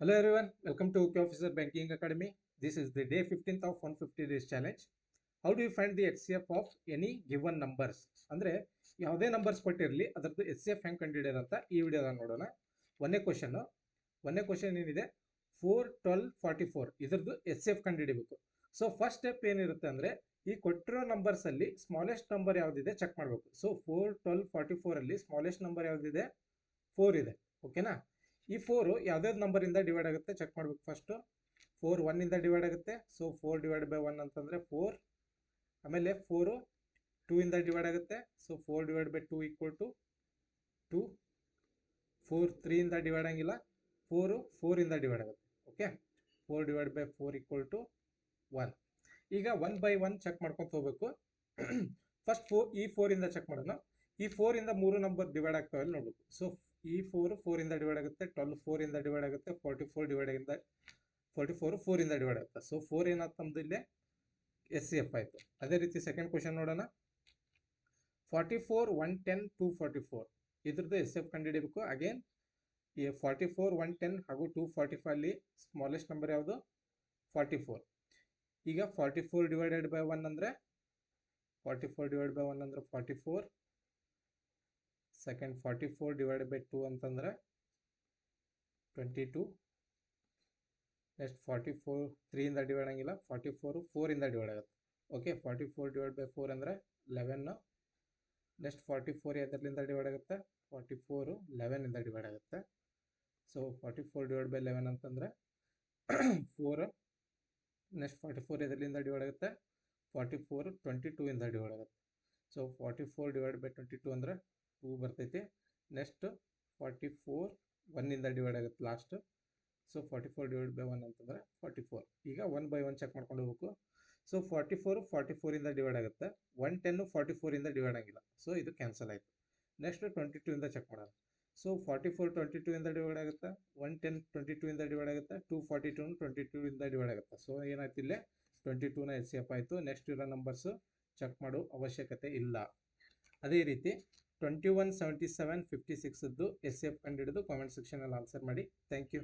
Hello everyone, welcome to OK Officer Banking Academy. This is the day 15th of 150 days challenge. How do you find the HCF of any given numbers? ಅಂದರೆ ಯಾವುದೇ numbers ಕೊಟ್ಟಿರಲಿ ಅದರದ್ದು H C F ಹೆಂಗೆ ಕಂಡುಹಿಡಿಯೋದು ಅಂತ ಈ ವಿಡಿಯೋದಾಗ ನೋಡೋಣ. ಒಂದೇ question ಒಂದೇ question ಏನಿದೆ? ಫೋರ್ ಟ್ವೆಲ್ ಫಾರ್ಟಿ ಫೋರ್ ಇದ್ರದ್ದು ಎಚ್ ಸಿ ಎಫ್ ಕಂಡುಹಿಡಿಬೇಕು ಸೊ ಫಸ್ಟ್ ಸ್ಟೆಪ್ ಏನಿರುತ್ತೆ ಅಂದರೆ ಈ ಕೊಟ್ಟಿರೋ ನಂಬರ್ಸಲ್ಲಿ ಸ್ಮಾಲೆಸ್ಟ್ ನಂಬರ್ ಯಾವುದಿದೆ ಚೆಕ್ ಮಾಡಬೇಕು. ಸೊ ಫೋರ್ ಟ್ವೆಲ್ ಫಾರ್ಟಿ ಫೋರಲ್ಲಿ ಸ್ಮಾಲೆಸ್ಟ್ ನಂಬರ್ ಯಾವುದಿದೆ? ಫೋರ್ ಇದೆ. ಓಕೆನಾ ಈ ಫೋರು ಯಾವ್ದಾವ್ದು ನಂಬರಿಂದ ಡಿವೈಡ್ ಆಗುತ್ತೆ ಚೆಕ್ ಮಾಡಬೇಕು ಫಸ್ಟು ಫೋರ್ ಒನ್ನಿಂದ ಡಿವೈಡ್ ಆಗುತ್ತೆ. So four divide by one ಅಂತಂದರೆ ಫೋರ್ ಆಮೇಲೆ ಫೋರು ಟೂ ಇಂದ ಡಿವೈಡ್ ಆಗುತ್ತೆ. So four divide by two equal to two four ತ್ರೀಯಿಂದ divide ಆಗಿಲ್ಲ ಫೋರು ಫೋರಿಂದ ಡಿವೈಡ್ ಆಗುತ್ತೆ. Okay four divide by four equal to one ಈಗ ಒನ್ ಬೈ ಒನ್ ಚೆಕ್ ಮಾಡ್ಕೊತ ಹೋಗ್ಬೇಕು. ಫಸ್ಟ್ ಫೋರ್ ಈ ಫೋರಿಂದ ಚೆಕ್ ಮಾಡೋಣ. ಈ ಫೋರಿಂದ ಮೂರು ನಂಬರ್ ಡಿವೈಡ್ ಆಗ್ತಾವೆ ಅಲ್ಲಿ ನೋಡ್ಬೇಕು. ಸೊ ಈ ಫೋರ್ ಫೋರಿಂದ ಡಿವೈಡ್ ಆಗುತ್ತೆ ಟ್ವೆಲ್ ಫೋರಿಂದ ಡಿವೈಡ್ ಆಗುತ್ತೆ ಫಾರ್ಟಿ ಫೋರ್ ಡಿವೈಡ್ ಆಗಿಂದ ಫೋರ್ಟಿ ಫೋರ್ ಫೋರಿಂದ ಡಿವೈಡ್ ಆಗುತ್ತೆ. ಸೊ ಫೋರ್ ಏನಾಯ್ತು ನಮ್ದು ಇಲ್ಲಿ? ಎಸ್ ಸಿ ಎಫ್ ಆಯಿತು. ಅದೇ ರೀತಿ ಸೆಕೆಂಡ್ ಕ್ವಶನ್ ನೋಡೋಣ. Forty four one ten two forty four ಇದ್ರದ್ದು ಎಸ್ ಎಫ್ ಕಂಡುಹಿಡಿಬೇಕು. ಅಗೇನ್ ಈ ಫಾರ್ಟಿ ಫೋರ್ ಒನ್ ಟೆನ್ ಹಾಗೂ ಟೂ ಫಾರ್ಟಿ ಫೈವ್ ಅಲ್ಲಿ ಸ್ಮಾಲೆಸ್ಟ್ ನಂಬರ್ ಯಾವುದು? ಫಾರ್ಟಿ ಫೋರ್ ಈಗ forty four divided by one ಅಂದರೆ? Forty four divide by one ಅಂದರೆ forty four second forty four divide by two ಅಂತಂದ್ರೆ twenty two next forty four ತ್ರೀಯಿಂದ divide ಆಗಿಲ್ಲ forty four ಫೋರಿಂದ divide ಆಗುತ್ತೆ. Okay forty four divide by four ಅಂದರೆ eleven next forty four ಎದರ್ಲಿಂದ divide ಆಗುತ್ತೆ? Forty four ಲೆವೆನಿಂದ divide ಆಗುತ್ತೆ. So forty four divide by eleven ಅಂತಂದರೆ ಫೋರ್ ನೆಕ್ಸ್ಟ್ ಫಾರ್ಟಿ ಫೋರ್ ಎದರ್ಲಿಂದ ಡಿವೈಡ್ ಆಗುತ್ತೆ? ಫಾರ್ಟಿ ಫೋರ್ ಟ್ವೆಂಟಿ ಟೂ ಇಂದ ಡಿವೈಡ್ ಆಗುತ್ತೆ. So forty four divide by twenty two ಅಂದರೆ ಟೂ ಬರ್ತೈತಿ. ನೆಕ್ಸ್ಟ್ ಫಾರ್ಟಿ ಫೋರ್ ಒನ್ನಿಂದ ಡಿವೈಡ್ ಆಗುತ್ತೆ last so forty four divide by one ಅಂತಂದರೆ ಫಾರ್ಟಿ ಫೋರ್ ಈಗ ಒನ್ ಬೈ ಒನ್ ಚೆಕ್ ಮಾಡ್ಕೊಂಡು ಹೋಗ್ಬೇಕು. ಸೊ ಫಾರ್ಟಿ ಫೋರ್ ಫಾರ್ಟಿ ಫೋರಿಂದ ಡಿವೈಡ್ ಆಗುತ್ತೆ. ಒನ್ ಟೆನ್ನು ಫಾರ್ಟಿ ಫೋರಿಂದ ಡಿವೈಡ್ ಆಗಿಲ್ಲ. ಸೊ ಇದು ಕ್ಯಾನ್ಸಲ್ ಆಯಿತು. ನೆಕ್ಸ್ಟ್ ಟ್ವೆಂಟಿ ಟೂ ಇಂದ ಚೆಕ್ ಮಾಡೋಣ. So forty four twenty two ಇಂದ ಡಿವೈಡ್ ಆಗುತ್ತೆ. ಒನ್ ಟೆನ್ ಟ್ವೆಂಟಿ ಟೂ ಇಂದ ಡಿವೈಡ್ ಆಗುತ್ತೆ. Two forty two twenty two ಇಂದ ಡಿವೈಡ್ ಆಗುತ್ತೆ. ಸೊ ಏನಾಯ್ತು ಇಲ್ಲೇ? ಟ್ವೆಂಟಿ ಟೂನ ಎಸ್ ಸಿ ಎಫ್ ಆಯಿತು. ನೆಕ್ಸ್ಟ್ ಇರೋ ನಂಬರ್ಸು ಚೆಕ್ ಮಾಡೋ ಅವಶ್ಯಕತೆ ಇಲ್ಲ. ಅದೇ ರೀತಿ twenty one seventy seven fifty ಸಿಕ್ಸದ್ದು S F ಕಂಡು ಕಾಮೆಂಟ್ ಸೆಕ್ಷನಲ್ಲಿ ಆನ್ಸರ್ ಮಾಡಿ. Thank you